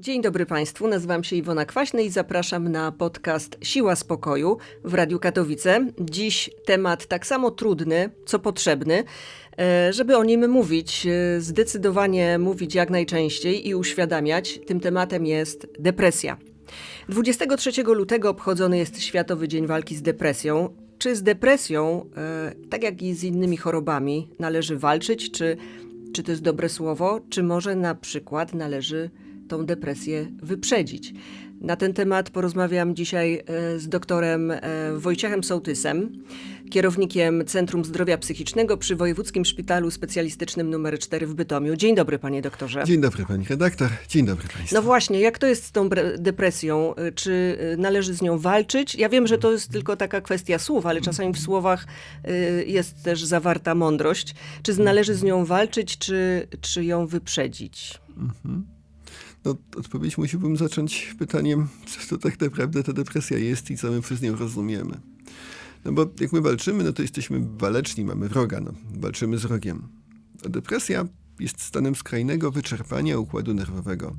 Dzień dobry Państwu, nazywam się Iwona Kwaśny i zapraszam na podcast Siła Spokoju w Radiu Katowice. Dziś temat tak samo trudny, co potrzebny, e, żeby o nim mówić, e, zdecydowanie mówić jak najczęściej i uświadamiać. Tym tematem jest depresja. 23 lutego obchodzony jest Światowy Dzień Walki z Depresją. Czy z depresją, e, tak jak i z innymi chorobami, należy walczyć? Czy, czy to jest dobre słowo? Czy może na przykład należy tą depresję wyprzedzić. Na ten temat porozmawiam dzisiaj e, z doktorem e, Wojciechem Sołtysem, kierownikiem Centrum Zdrowia Psychicznego przy Wojewódzkim Szpitalu Specjalistycznym nr 4 w Bytomiu. Dzień dobry, panie doktorze. Dzień dobry, pani redaktor. Dzień dobry państwu. No właśnie, jak to jest z tą depresją? E, czy należy z nią walczyć? Ja wiem, że to jest tylko taka kwestia słów, ale czasami w słowach jest też zawarta mądrość. Czy należy z nią walczyć, czy, czy ją wyprzedzić? Mhm. No, odpowiedź musiałbym zacząć pytaniem, co to tak naprawdę ta depresja jest i co my przez nią rozumiemy. No bo jak my walczymy, no to jesteśmy waleczni, mamy wroga, no, walczymy z wrogiem. A depresja jest stanem skrajnego wyczerpania układu nerwowego.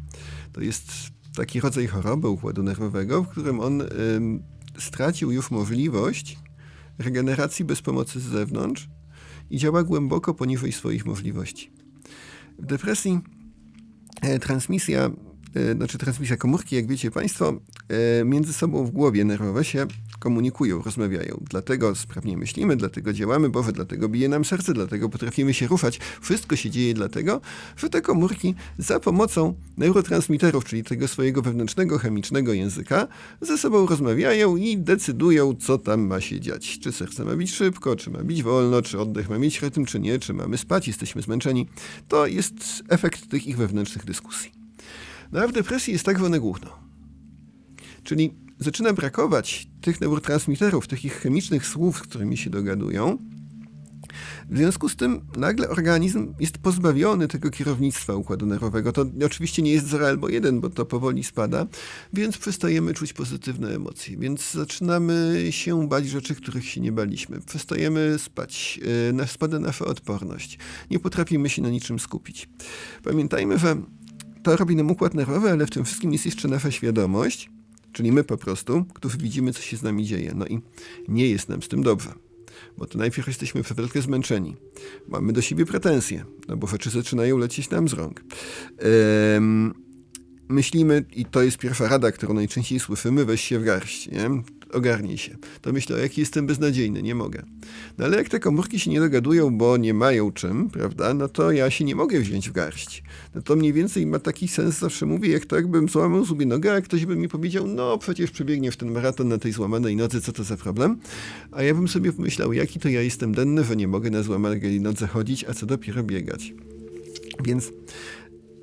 To jest taki rodzaj choroby układu nerwowego, w którym on stracił już możliwość regeneracji bez pomocy z zewnątrz i działa głęboko poniżej swoich możliwości. W depresji E, transmisja, znaczy transmisja komórki, jak wiecie Państwo, e, między sobą w głowie nerwowe się komunikują, rozmawiają. Dlatego sprawnie myślimy, dlatego działamy, bo dlatego bije nam serce, dlatego potrafimy się ruszać. Wszystko się dzieje dlatego, że te komórki za pomocą neurotransmiterów, czyli tego swojego wewnętrznego chemicznego języka, ze sobą rozmawiają i decydują, co tam ma się dziać. Czy serce ma bić szybko, czy ma bić wolno, czy oddech ma mieć rytm, czy nie, czy mamy spać, jesteśmy zmęczeni. To jest efekt tych ich wewnętrznych dyskusji. No a w depresji jest tak zwane główno. Czyli zaczyna brakować tych neurotransmiterów, tych ich chemicznych słów, z którymi się dogadują. W związku z tym nagle organizm jest pozbawiony tego kierownictwa układu nerwowego. To oczywiście nie jest 0 albo 1, bo to powoli spada, więc przestajemy czuć pozytywne emocje, więc zaczynamy się bać rzeczy, których się nie baliśmy. Przestajemy spać, yy, spada nasza odporność. Nie potrafimy się na niczym skupić. Pamiętajmy, że to robi nam układ nerwowy, ale w tym wszystkim jest jeszcze nasza świadomość, czyli my po prostu, którzy widzimy, co się z nami dzieje. No i nie jest nam z tym dobrze. Bo to najpierw jesteśmy wielkie zmęczeni. Mamy do siebie pretensje, no bo rzeczy zaczynają lecieć nam z rąk. Ehm, myślimy, i to jest pierwsza rada, którą najczęściej słyszymy, weź się w garść, nie? ogarnij się. To myślę, jaki jestem beznadziejny, nie mogę. No ale jak te komórki się nie dogadują, bo nie mają czym, prawda, no to ja się nie mogę wziąć w garść. No to mniej więcej ma taki sens, zawsze mówię, jak to jakbym złamał sobie nogę, a ktoś by mi powiedział, no przecież przebiegniesz ten maraton na tej złamanej nodze, co to za problem? A ja bym sobie pomyślał, jaki to ja jestem denny, że nie mogę na złamanej nodze chodzić, a co dopiero biegać. Więc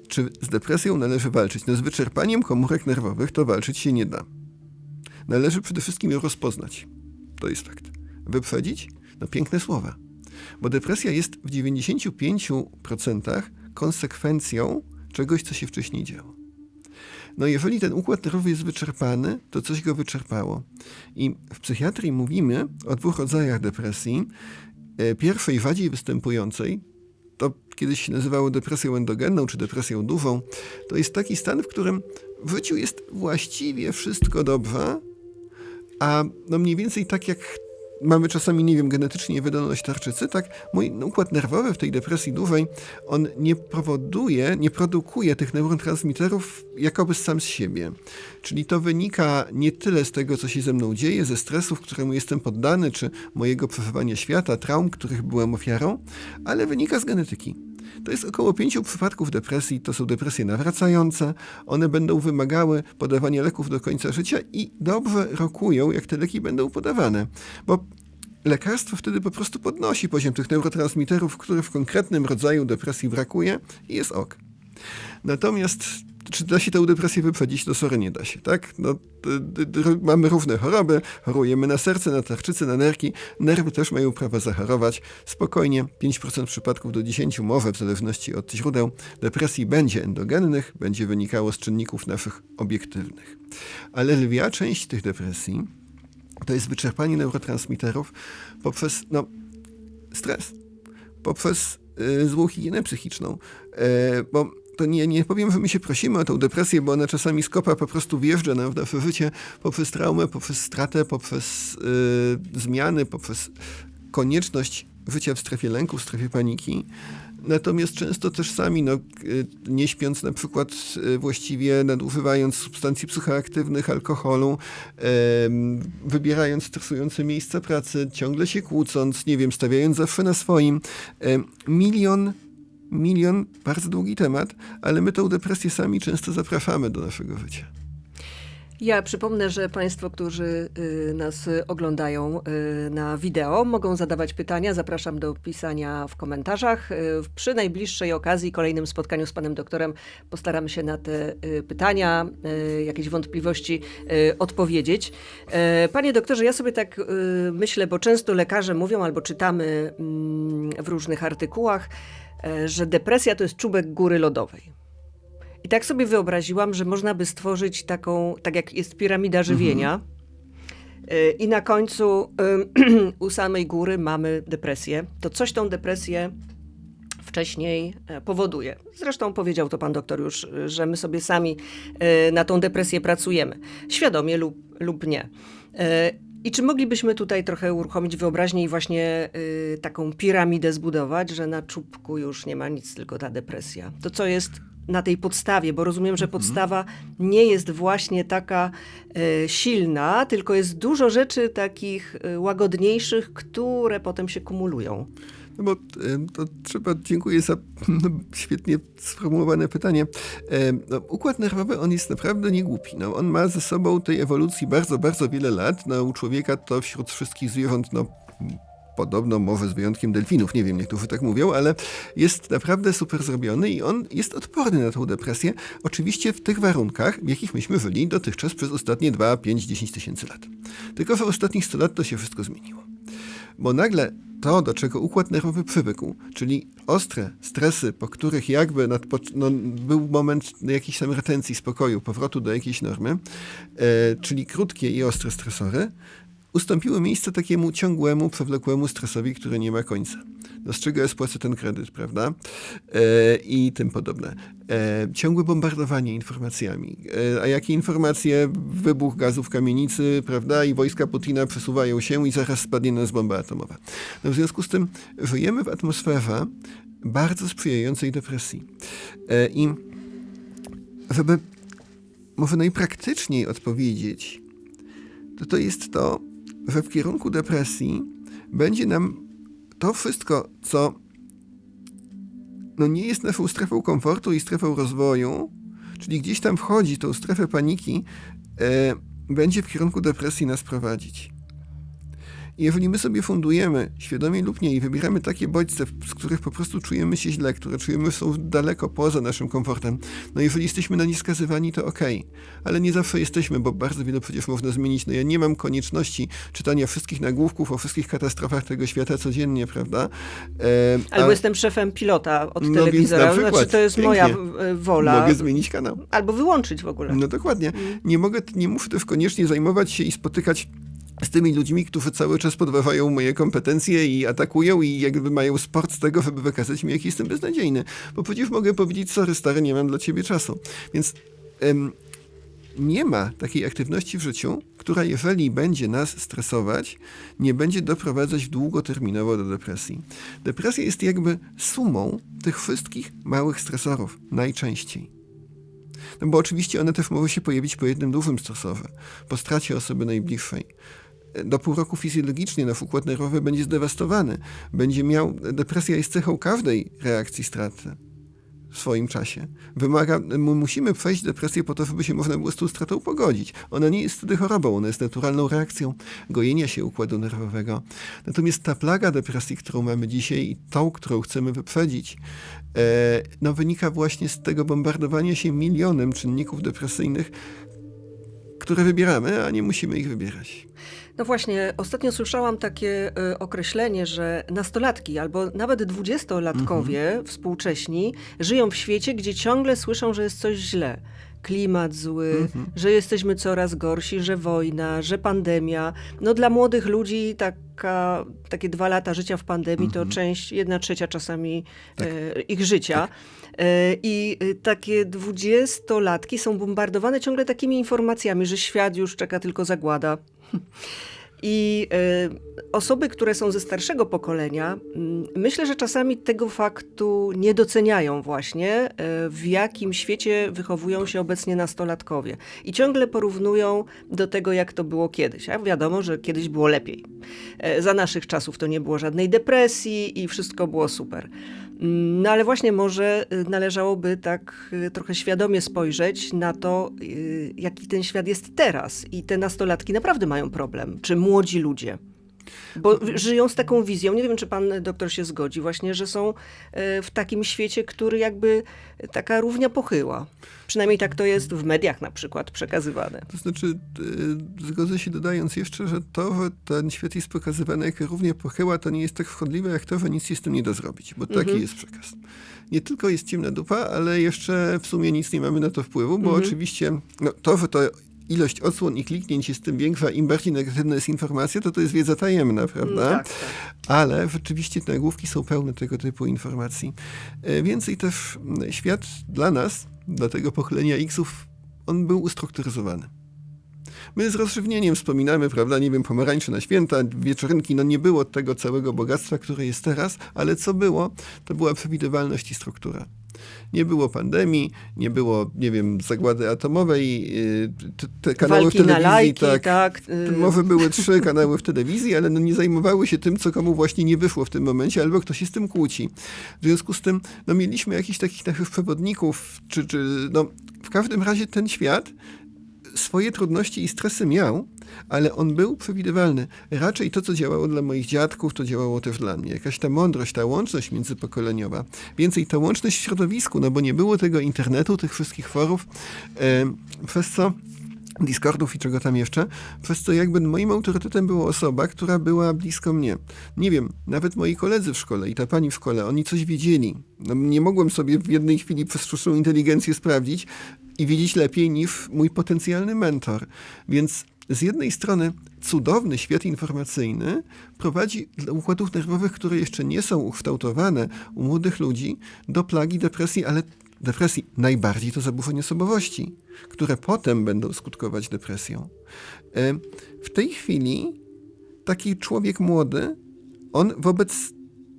czy z depresją należy walczyć? No z wyczerpaniem komórek nerwowych to walczyć się nie da. Należy przede wszystkim ją rozpoznać. To jest fakt. Wyprzedzić? No piękne słowa. Bo depresja jest w 95% konsekwencją czegoś, co się wcześniej działo. No jeżeli ten układ nerwowy jest wyczerpany, to coś go wyczerpało. I w psychiatrii mówimy o dwóch rodzajach depresji. E, pierwszej, wadziej występującej, kiedyś się nazywało depresją endogenną czy depresją dużą, to jest taki stan, w którym w życiu jest właściwie wszystko dobrze, a no mniej więcej tak jak mamy czasami, nie wiem, genetycznie wydolność tarczycy, tak mój układ nerwowy w tej depresji dużej, on nie powoduje, nie produkuje tych neurotransmiterów jakoby sam z siebie. Czyli to wynika nie tyle z tego, co się ze mną dzieje, ze stresów, któremu jestem poddany, czy mojego przeżywania świata, traum, których byłem ofiarą, ale wynika z genetyki. To jest około pięciu przypadków depresji. To są depresje nawracające. One będą wymagały podawania leków do końca życia i dobrze rokują, jak te leki będą podawane. Bo lekarstwo wtedy po prostu podnosi poziom tych neurotransmiterów, których w konkretnym rodzaju depresji brakuje i jest ok. Natomiast czy da się tę depresję wyprzedzić? No sorry, nie da się, tak? No, mamy różne choroby, chorujemy na serce, na tarczycę, na nerki. Nerwy też mają prawo zachorować. Spokojnie, 5% przypadków do 10 może, w zależności od źródeł, depresji będzie endogennych, będzie wynikało z czynników naszych obiektywnych. Ale lwia część tych depresji to jest wyczerpanie neurotransmiterów poprzez no, stres, poprzez y, złą higienę psychiczną, y, bo to nie, nie powiem, że my się prosimy o tą depresję, bo ona czasami z kopa po prostu wjeżdża nam w nasze życie poprzez traumę, poprzez stratę, poprzez y, zmiany, poprzez konieczność życia w strefie lęku, w strefie paniki. Natomiast często też sami, no, y, nie śpiąc na przykład y, właściwie, nadużywając substancji psychoaktywnych, alkoholu, wybierając stresujące miejsca pracy, ciągle się kłócąc, nie wiem, stawiając zawsze na swoim. Milion, milion, bardzo długi temat, ale my tą depresję sami często zapraszamy do naszego życia. Ja przypomnę, że Państwo, którzy y, nas oglądają y, na wideo, mogą zadawać pytania. Zapraszam do pisania w komentarzach. Y, Przy najbliższej okazji, kolejnym spotkaniu z Panem Doktorem, postaramy się na te pytania, jakieś wątpliwości odpowiedzieć. Panie doktorze, ja sobie tak myślę, bo często lekarze mówią albo czytamy mm, w różnych artykułach, że depresja to jest czubek góry lodowej. I tak sobie wyobraziłam, że można by stworzyć taką, tak jak jest piramida żywienia. Y, I na końcu u samej góry mamy depresję. To coś tą depresję wcześniej e, powoduje. Zresztą powiedział to pan doktor już, że my sobie sami na tą depresję pracujemy. Świadomie lub, lub nie. Y, I czy moglibyśmy tutaj trochę uruchomić wyobraźnię i właśnie y, taką piramidę zbudować, że na czubku już nie ma nic, tylko ta depresja? To co jest na tej podstawie, bo rozumiem, że podstawa nie jest właśnie taka e, silna, tylko jest dużo rzeczy takich e, łagodniejszych, które potem się kumulują. No bo e, to trzeba, dziękuję za no, świetnie sformułowane pytanie. E, No, układ nerwowy, on jest naprawdę nie głupi. No, on ma ze sobą tej ewolucji bardzo, bardzo wiele lat. No, u człowieka to wśród wszystkich zwierząt, no, podobno może z wyjątkiem delfinów, nie wiem, niektórzy tak mówią, ale jest naprawdę super zrobiony i on jest odporny na tą depresję. Oczywiście w tych warunkach, w jakich myśmy żyli dotychczas przez ostatnie 2, 5, 10 tysięcy lat. Tylko w ostatnich 100 lat to się wszystko zmieniło. Bo nagle to, do czego układ nerwowy przywykł, czyli ostre stresy, po których jakby nadpo- no, był moment jakiejś tam retencji, spokoju, powrotu do jakiejś normy, e, czyli krótkie i ostre stresory, ustąpiły miejsce takiemu ciągłemu, przewlekłemu stresowi, który nie ma końca. No z czego ja spłacę ten kredyt, prawda? E, I tym podobne. E, ciągłe bombardowanie informacjami. E, a jakie informacje? Wybuch gazu w kamienicy, prawda? I wojska Putina przesuwają się i zaraz spadnie na nas bomba atomowa. No w związku z tym żyjemy w atmosferze bardzo sprzyjającej depresji. E, I żeby może najpraktyczniej odpowiedzieć, to to jest to, że w kierunku depresji będzie nam to wszystko, co no nie jest naszą strefą komfortu i strefą rozwoju, czyli gdzieś tam wchodzi tą strefę paniki, e, będzie w kierunku depresji nas prowadzić. I jeżeli my sobie fundujemy, świadomie lub nie, i wybieramy takie bodźce, z których po prostu czujemy się źle, które czujemy są daleko poza naszym komfortem, no jeżeli jesteśmy na nie skazywani, to okej, ale nie zawsze jesteśmy, bo bardzo wiele przecież można zmienić. No ja nie mam konieczności czytania wszystkich nagłówków o wszystkich katastrofach tego świata codziennie, prawda? E, Albo a jestem szefem pilota od No więc na telewizora, przykład, znaczy to jest moja pięknie. e, wola. mogę zmienić kanał. Albo wyłączyć w ogóle. No dokładnie. Nie mogę, nie muszę też koniecznie zajmować się i spotykać z tymi ludźmi, którzy cały czas podważają moje kompetencje i atakują i jakby mają sport z tego, żeby wykazać mi, jaki jestem beznadziejny. Bo przecież mogę powiedzieć, sorry stary, nie mam dla ciebie czasu. Więc em, nie ma takiej aktywności w życiu, która jeżeli będzie nas stresować, nie będzie doprowadzać długoterminowo do depresji. Depresja jest jakby sumą tych wszystkich małych stresorów, najczęściej. No bo oczywiście one też mogą się pojawić po jednym dużym stresorze, po stracie osoby najbliższej. Do pół roku fizjologicznie nasz układ nerwowy będzie zdewastowany. Będzie miał, depresja jest cechą każdej reakcji straty w swoim czasie. Wymaga, my musimy przejść depresję po to, żeby się można było z tą stratą pogodzić. Ona nie jest wtedy chorobą, ona jest naturalną reakcją gojenia się układu nerwowego. Natomiast ta plaga depresji, którą mamy dzisiaj i tą, którą chcemy wyprzedzić, e, no wynika właśnie z tego bombardowania się milionem czynników depresyjnych, które wybieramy, a nie musimy ich wybierać. No właśnie, ostatnio słyszałam takie y, określenie, że nastolatki albo nawet dwudziestolatkowie współcześni żyją w świecie, gdzie ciągle słyszą, że jest coś źle. klimat zły, że jesteśmy coraz gorsi, że wojna, że pandemia. No dla młodych ludzi taka, takie dwa lata życia w pandemii to część, jedna trzecia czasami e, ich życia. E, I e, takie dwudziestolatki są bombardowane ciągle takimi informacjami, że świat już czeka tylko zagłada. I e, osoby, które są ze starszego pokolenia, myślę, że czasami tego faktu nie doceniają właśnie, e, w jakim świecie wychowują się obecnie nastolatkowie. I ciągle porównują do tego, jak to było kiedyś. A wiadomo, że kiedyś było lepiej. E, za naszych czasów to nie było żadnej depresji i wszystko było super. Mm, No ale właśnie może y, należałoby tak y, trochę świadomie spojrzeć na to, y, jaki ten świat jest teraz. I te nastolatki naprawdę mają problem, czy młodzi ludzie. Bo żyją z taką wizją, nie wiem czy pan doktor się zgodzi, właśnie, że są e, w takim świecie, który jakby taka równia pochyła. Przynajmniej tak to jest w mediach na przykład przekazywane. To znaczy, y, zgodzę się dodając jeszcze, że to, że ten świat jest pokazywany jako równie pochyła, to nie jest tak wchodliwe, jak to, że nic się z tym nie da zrobić, bo taki jest przekaz. Nie tylko jest ciemna dupa, ale jeszcze w sumie nic nie mamy na to wpływu, bo oczywiście no, to, że to ilość odsłon i kliknięć jest tym większa, im bardziej negatywna jest informacja, to to jest wiedza tajemna, prawda? Tak, tak. Ale rzeczywiście te nagłówki są pełne tego typu informacji. E, Więcej też świat dla nas, dla tego pokolenia X-ów, on był ustrukturyzowany. My z rozrzewnieniem wspominamy, prawda, nie wiem, pomarańcze na święta, wieczorynki, no nie było tego całego bogactwa, które jest teraz, ale co było, to była przewidywalność i struktura. Nie było pandemii, nie było, nie wiem, zagłady atomowej, yy, te, te kanały Walki w telewizji, lajki, tak, tak. y, może były trzy kanały w telewizji, ale no nie zajmowały się tym, co komu właśnie nie wyszło w tym momencie, albo ktoś się z tym kłóci. W związku z tym no mieliśmy jakichś takich naszych przewodników, czy, czy no, w każdym razie ten świat swoje trudności i stresy miał, ale on był przewidywalny. Raczej to, co działało dla moich dziadków, to działało też dla mnie. Jakaś ta mądrość, ta łączność międzypokoleniowa. Więcej ta łączność w środowisku, no bo nie było tego internetu, tych wszystkich forów, e, przez co Discordów i czego tam jeszcze, przez co jakby moim autorytetem była osoba, która była blisko mnie. Nie wiem, nawet moi koledzy w szkole i ta pani w szkole, oni coś wiedzieli. No, nie mogłem sobie w jednej chwili przez sztuczną inteligencję sprawdzić i wiedzieć lepiej niż mój potencjalny mentor. Więc z jednej strony cudowny świat informacyjny prowadzi dla układów nerwowych, które jeszcze nie są ukształtowane u młodych ludzi, do plagi depresji, ale depresji najbardziej to zaburzenie osobowości, które potem będą skutkować depresją. E, W tej chwili taki człowiek młody, on wobec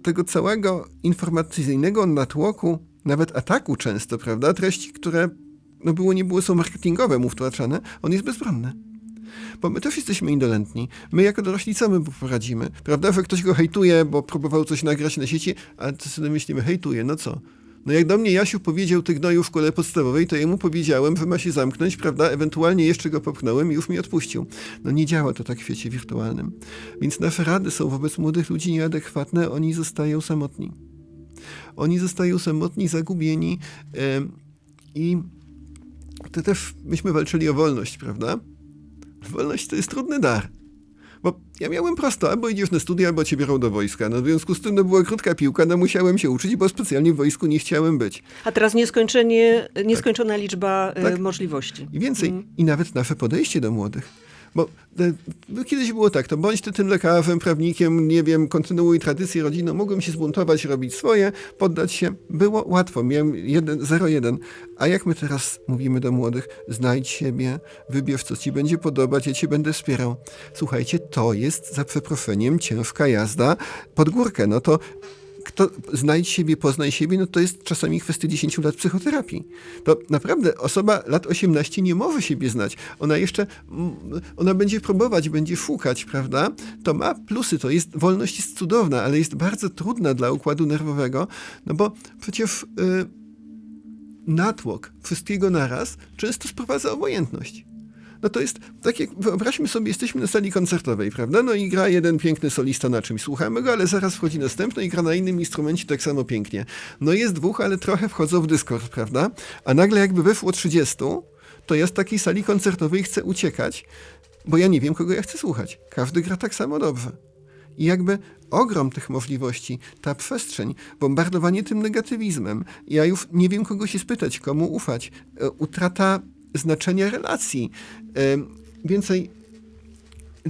tego całego informacyjnego natłoku, nawet ataku często, prawda, treści, które no było nie było, są marketingowe mu wtłaczane, on jest bezbronny. Bo my też jesteśmy indolentni. My jako dorośli co my poradzimy? Prawda, że ktoś go hejtuje, bo próbował coś nagrać na sieci, a to sobie myślimy, hejtuje, no co? No jak do mnie Jasiu powiedział tych gnoju w szkole podstawowej, to jemu powiedziałem, że ma się zamknąć, prawda, ewentualnie jeszcze go popchnąłem i już mi odpuścił. No nie działa to tak w świecie wirtualnym. Więc nasze rady są wobec młodych ludzi nieadekwatne, oni zostają samotni. Oni zostają samotni, zagubieni em, i to też myśmy walczyli o wolność, prawda? Wolność to jest trudny dar. Bo ja miałem prosto, albo idziesz na studia, albo cię biorą do wojska. No w związku z tym no, była krótka piłka, no musiałem się uczyć, bo specjalnie w wojsku nie chciałem być. A teraz nieskończenie, nieskończona liczba e, Tak. możliwości. I więcej, i nawet nasze podejście do młodych. Bo e, no, kiedyś było tak, to bądź ty tym lekarzem, prawnikiem, nie wiem, kontynuuj tradycję rodzinną, mogłem się zbuntować, robić swoje, poddać się. Było łatwo, miałem jeden, 0-1. A jak my teraz mówimy do młodych, znajdź siebie, wybierz, co ci będzie podobać, ja cię będę wspierał. Słuchajcie, to jest za przeproszeniem ciężka jazda pod górkę. No to kto znajdź siebie, poznaj siebie, no to jest czasami kwestia 10 lat psychoterapii. To naprawdę osoba lat 18 nie może siebie znać. Ona jeszcze, mm, ona będzie próbować, będzie szukać, prawda? To ma plusy, to jest, wolność jest cudowna, ale jest bardzo trudna dla układu nerwowego, no bo przecież y, natłok wszystkiego naraz często sprowadza obojętność. No to jest tak wyobraźmy sobie, jesteśmy na sali koncertowej, prawda? No i gra jeden piękny solista na czymś, słuchamy go, ale zaraz wchodzi następny i gra na innym instrumencie tak samo pięknie. No jest dwóch, ale trochę wchodzą w dyskord, prawda? A nagle jakby weszło 30, to ja z takiej sali koncertowej chcę uciekać, bo ja nie wiem, kogo ja chcę słuchać. Każdy gra tak samo dobrze. I jakby ogrom tych możliwości, ta przestrzeń, bombardowanie tym negatywizmem. Ja już nie wiem, kogo się spytać, komu ufać. E, Utrata znaczenia relacji. Więcej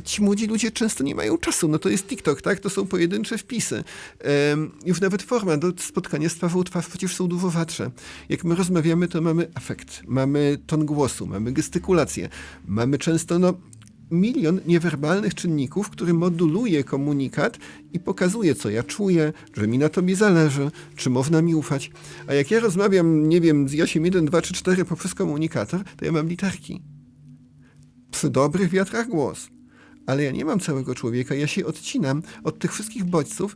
ci młodzi ludzie często nie mają czasu. No to jest TikTok, tak? To są pojedyncze wpisy. już nawet forma do spotkania z twarzą twarz przecież są dużo. Jak my rozmawiamy, to mamy afekt, mamy ton głosu, mamy gestykulację, mamy często no, milion niewerbalnych czynników, który moduluje komunikat i pokazuje, co ja czuję, że mi na tobie zależy, czy można mi ufać. A jak ja rozmawiam, nie wiem, z Jasiem 1, 2 czy 4 poprzez komunikator, to ja mam literki. Przy dobrych wiatrach głos. Ale ja nie mam całego człowieka, ja się odcinam od tych wszystkich bodźców,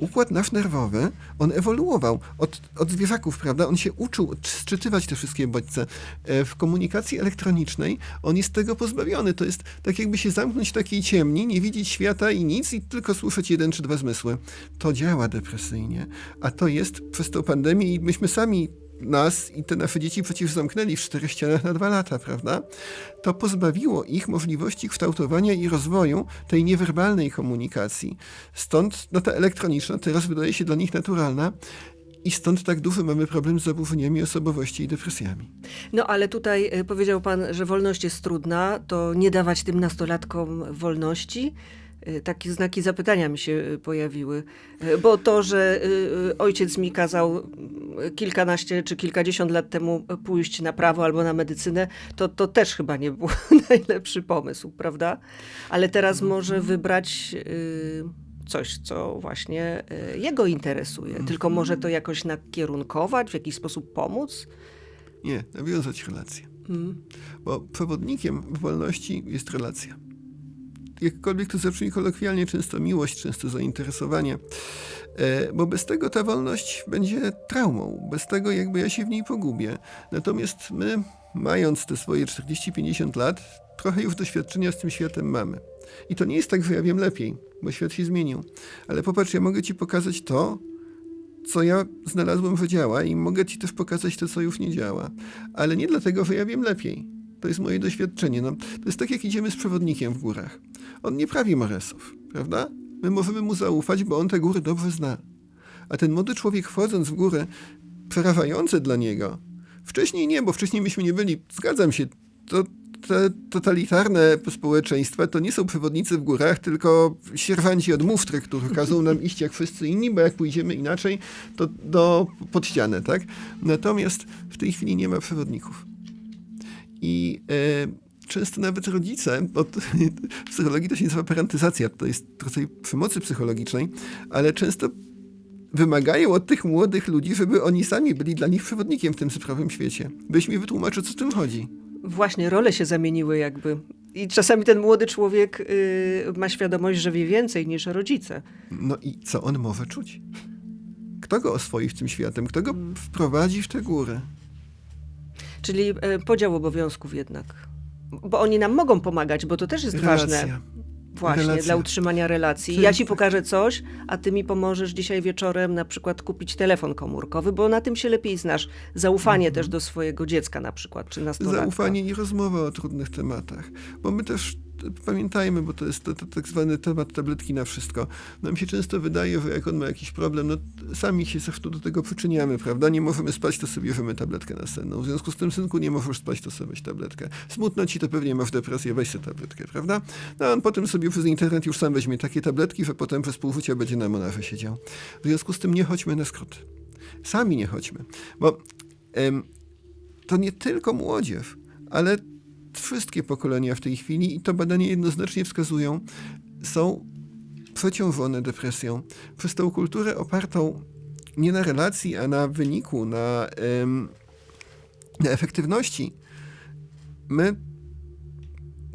układ nasz nerwowy, on ewoluował od, od zwierzaków, prawda? On się uczył sczytywać te wszystkie bodźce. E, w komunikacji elektronicznej on jest tego pozbawiony. To jest tak jakby się zamknąć w takiej ciemni, nie widzieć świata i nic i tylko słyszeć jeden czy dwa zmysły. To działa depresyjnie. A to jest przez tą pandemię i myśmy sami nas i te nasze dzieci przecież zamknęli w czterech ścianach na dwa lata, prawda? To pozbawiło ich możliwości kształtowania i rozwoju tej niewerbalnej komunikacji. Stąd no, ta elektroniczna teraz wydaje się dla nich naturalna. I stąd tak duży mamy problem z zaburzeniami osobowości i depresjami. No ale tutaj e, powiedział pan, że wolność jest trudna, to nie dawać tym nastolatkom wolności. Y, takie znaki zapytania mi się y, pojawiły. Y, bo to, że ojciec mi kazał kilkanaście czy kilkadziesiąt lat temu pójść na prawo albo na medycynę, to, to też chyba nie był najlepszy pomysł, prawda? Ale teraz mhm. może wybrać coś, co właśnie jego interesuje. Mhm. Tylko może to jakoś nakierunkować, w jakiś sposób pomóc? Nie, nawiązać relacje. Hmm. Bo przewodnikiem wolności jest relacja jakkolwiek to zabrzmi kolokwialnie, często miłość, często zainteresowanie. E, bo bez tego ta wolność będzie traumą. Bez tego jakby ja się w niej pogubię. Natomiast my, mając te swoje 40-50 lat, trochę już doświadczenia z tym światem mamy. I to nie jest tak, że ja wiem lepiej, bo świat się zmienił. Ale popatrz, ja mogę ci pokazać to, co ja znalazłem, że działa i mogę ci też pokazać to, co już nie działa. Ale nie dlatego, że ja wiem lepiej. To jest moje doświadczenie. No, to jest tak, jak idziemy z przewodnikiem w górach. On nie prawi maresów, prawda? My możemy mu zaufać, bo on te góry dobrze zna. A ten młody człowiek wchodząc w górę, przerażające dla niego, wcześniej nie, bo wcześniej myśmy nie byli, zgadzam się, to te totalitarne społeczeństwa to nie są przewodnicy w górach, tylko sierwanci od muftry, którzy każą nam iść jak wszyscy inni, bo jak pójdziemy inaczej, to do, pod ścianę, tak? Natomiast w tej chwili nie ma przewodników. I e, często nawet rodzice, bo w psychologii to się nazywa parentyzacja, to jest rodzaj przemocy psychologicznej, ale często wymagają od tych młodych ludzi, żeby oni sami byli dla nich przewodnikiem w tym cyfrowym świecie. Byś mi wytłumaczył, co w tym chodzi. Właśnie, role się zamieniły jakby. I czasami ten młody człowiek yy, ma świadomość, że wie więcej niż rodzice. No i co on może czuć? Kto go oswoi w tym światem? Kto go wprowadzi w tę górę? Czyli e, podział obowiązków jednak. Bo oni nam mogą pomagać, bo to też jest Relacja. ważne. Właśnie, Relacja. dla utrzymania relacji. Ja ci pokażę coś, a ty mi pomożesz dzisiaj wieczorem na przykład kupić telefon komórkowy, bo na tym się lepiej znasz. Zaufanie mhm. też do swojego dziecka na przykład, czy nastolatka. Zaufanie i rozmowa o trudnych tematach. Bo my też pamiętajmy, bo to jest to, to, tak zwany temat tabletki na wszystko. Nam się często wydaje, że jak on ma jakiś problem, no sami się zresztą do tego przyczyniamy, prawda? Nie możemy spać, to sobie bierzemy tabletkę na senną. W związku z tym, synku, nie możesz spać, to sobie weź tabletkę. Smutno ci, to pewnie masz depresję, weź sobie tabletkę, prawda? No a on potem sobie przez internet już sam weźmie takie tabletki, że potem przez pół życia będzie na monarze siedział. W związku z tym nie chodźmy na skrót. Sami nie chodźmy. Bo to nie tylko młodzież, ale wszystkie pokolenia w tej chwili, i to badania jednoznacznie wskazują, są przeciążone depresją. Przez tą kulturę opartą nie na relacji, a na wyniku, na, ym, na efektywności, my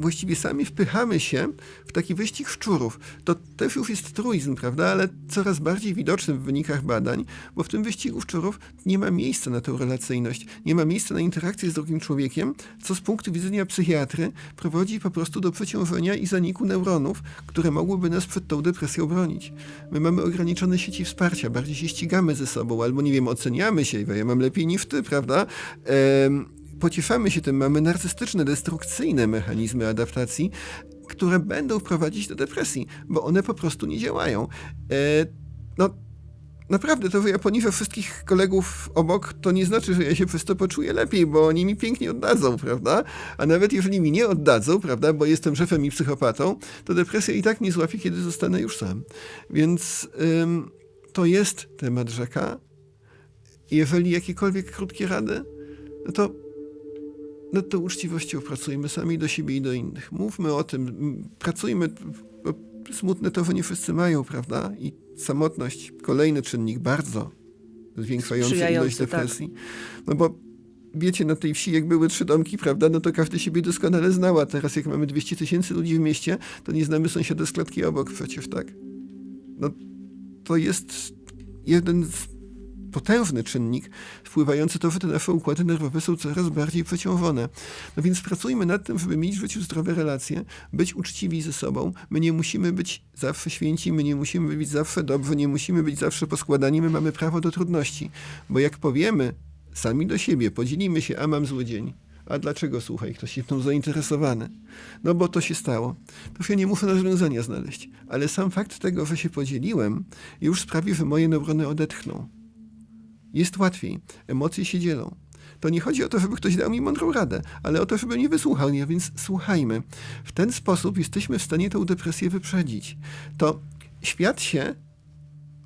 właściwie sami wpychamy się w taki wyścig szczurów. To też już jest truizm, prawda, ale coraz bardziej widoczny w wynikach badań, bo w tym wyścigu szczurów nie ma miejsca na tę relacyjność, nie ma miejsca na interakcję z drugim człowiekiem, co z punktu widzenia psychiatry prowadzi po prostu do przeciążenia i zaniku neuronów, które mogłyby nas przed tą depresją bronić. My mamy ograniczone sieci wsparcia, bardziej się ścigamy ze sobą, albo nie wiem, oceniamy się, ja mam lepiej niż ty, prawda? Ehm, pocieszamy się tym, mamy narcystyczne, destrukcyjne mechanizmy adaptacji, które będą prowadzić do depresji, bo one po prostu nie działają. E, no, naprawdę to, że ja poniżę wszystkich kolegów obok, to nie znaczy, że ja się przez to poczuję lepiej, bo oni mi pięknie oddadzą, prawda? A nawet jeżeli mi nie oddadzą, prawda, bo jestem szefem i psychopatą, to depresja i tak nie złapie, kiedy zostanę już sam. Więc ym, to jest temat rzeka. Jeżeli jakiekolwiek krótkie rady, no to nad tą uczciwością pracujmy sami do siebie i do innych. Mówmy o tym, pracujmy, smutne to, że nie wszyscy mają, prawda? I samotność, kolejny czynnik bardzo zwiększający ilość tak. depresji. No bo wiecie, na tej wsi jak były trzy domki, prawda, no to każdy siebie doskonale znała. Teraz jak mamy 200 tysięcy ludzi w mieście, to nie znamy sąsiada z klatki obok przecież, tak? No to jest jeden z potężny czynnik wpływający to, że te nasze układy nerwowe są coraz bardziej przeciążone. No więc pracujmy nad tym, żeby mieć w życiu zdrowe relacje, być uczciwi ze sobą. My nie musimy być zawsze święci, my nie musimy być zawsze dobrzy, nie musimy być zawsze poskładani, my mamy prawo do trudności. Bo jak powiemy sami do siebie, podzielimy się, a mam zły dzień. A dlaczego, słuchaj, ktoś jest tą zainteresowany? No bo to się stało. To ja nie muszę rozwiązania znaleźć. Ale sam fakt tego, że się podzieliłem, już sprawi, że moje neurony odetchną. Jest łatwiej. Emocje się dzielą. To nie chodzi o to, żeby ktoś dał mi mądrą radę, ale o to, żeby mnie wysłuchał, nie? więc słuchajmy. W ten sposób jesteśmy w stanie tę depresję wyprzedzić. To świat się,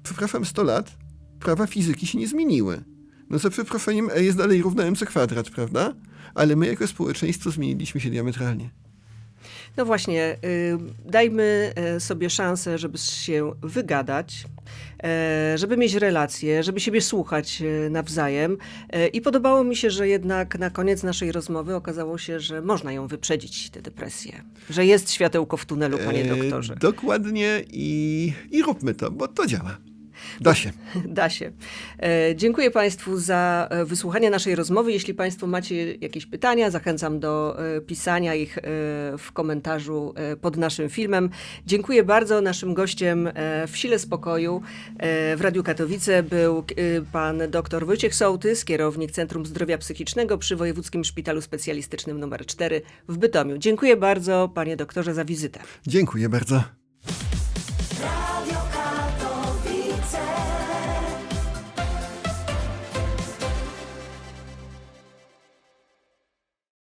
przepraszam, 100 lat, prawa fizyki się nie zmieniły. No za przeproszeniem E jest dalej równa mc kwadrat, prawda? Ale my jako społeczeństwo zmieniliśmy się diametralnie. No właśnie, y, dajmy e, sobie szansę, żeby się wygadać, e, żeby mieć relacje, żeby siebie słuchać e, nawzajem. I podobało mi się, że jednak na koniec naszej rozmowy okazało się, że można ją wyprzedzić, tę depresję. Że jest światełko w tunelu, panie E, doktorze. Dokładnie i, i róbmy to, bo to działa. Da się. Da się. E, dziękuję Państwu za e, wysłuchanie naszej rozmowy. Jeśli Państwo macie jakieś pytania, zachęcam do e, pisania ich e, w komentarzu e, pod naszym filmem. Dziękuję bardzo. Naszym gościem e, w Sile Spokoju e, w Radiu Katowice był e, pan dr Wojciech Sołtys, kierownik Centrum Zdrowia Psychicznego przy Wojewódzkim Szpitalu Specjalistycznym nr 4 w Bytomiu. Dziękuję bardzo, panie doktorze, za wizytę. Dziękuję bardzo.